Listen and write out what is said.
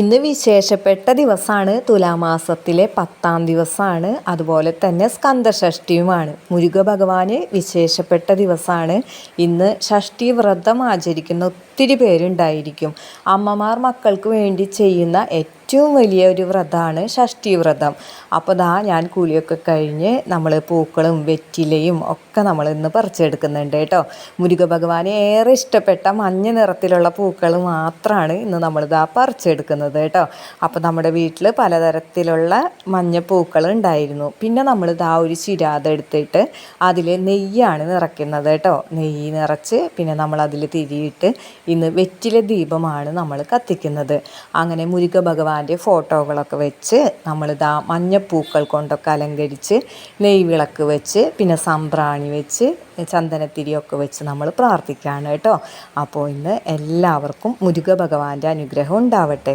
ഇന്ന് വിശേഷപ്പെട്ട ദിവസമാണ് തുലാമാസത്തിലെ പത്താം ദിവസമാണ് അതുപോലെ തന്നെ സ്കന്ദഷഷ്ടിയുമാണ് മുരുക ഭഗവാന് വിശേഷപ്പെട്ട ദിവസമാണ് ഇന്ന് ഷഷ്ടി വ്രതം ആചരിക്കുന്ന ഒത്തിരി പേരുണ്ടായിരിക്കും. അമ്മമാർ മക്കൾക്ക് വേണ്ടി ചെയ്യുന്ന ഏറ്റവും വലിയ ഒരു വ്രതമാണ് ഷഷ്ടി വ്രതം. അപ്പോൾ ദാ ഞാൻ കൂലിയൊക്കെ കഴിഞ്ഞ് നമ്മൾ പൂക്കളും വെറ്റിലയും ഒക്കെ നമ്മൾ ഇന്ന് പറിച്ചെടുക്കുന്നുണ്ട് കേട്ടോ. മുരുക ഭഗവാന് ഏറെ ഇഷ്ടപ്പെട്ട മഞ്ഞ നിറത്തിലുള്ള പൂക്കൾ മാത്രമാണ് ഇന്ന് നമ്മളിതാ പറിച്ചെടുക്കുന്നത് കേട്ടോ. അപ്പോൾ നമ്മുടെ വീട്ടിൽ പലതരത്തിലുള്ള മഞ്ഞപ്പൂക്കൾ ഉണ്ടായിരുന്നു. പിന്നെ നമ്മൾ ഇതാ ഒരു ചിരാത എടുത്തിട്ട് അതിൽ നെയ്യാണ് നിറയ്ക്കുന്നത് കേട്ടോ. നെയ്യ് നിറച്ച് പിന്നെ നമ്മൾ അതിൽ തിരിയിട്ട് ഇന്ന് വെറ്റില ദീപമാണ് നമ്മൾ കത്തിക്കുന്നത്. അങ്ങനെ മുരുക ഭഗവാന്റെ ഫോട്ടോകളൊക്കെ വെച്ച് നമ്മളിതാ മഞ്ഞപ്പൂക്കൾ കൊണ്ടൊക്കെ അലങ്കരിച്ച് നെയ് വിളക്ക് വെച്ച് പിന്നെ സംബ്രാണി വെച്ച് ചന്ദനത്തിരിയൊക്കെ വെച്ച് നമ്മൾ പ്രാർത്ഥിക്കുകയാണ് കേട്ടോ. അപ്പോൾ ഇന്ന് എല്ലാവർക്കും മുരുക ഭഗവാന്റെ അനുഗ്രഹം ഉണ്ടാവട്ടെ.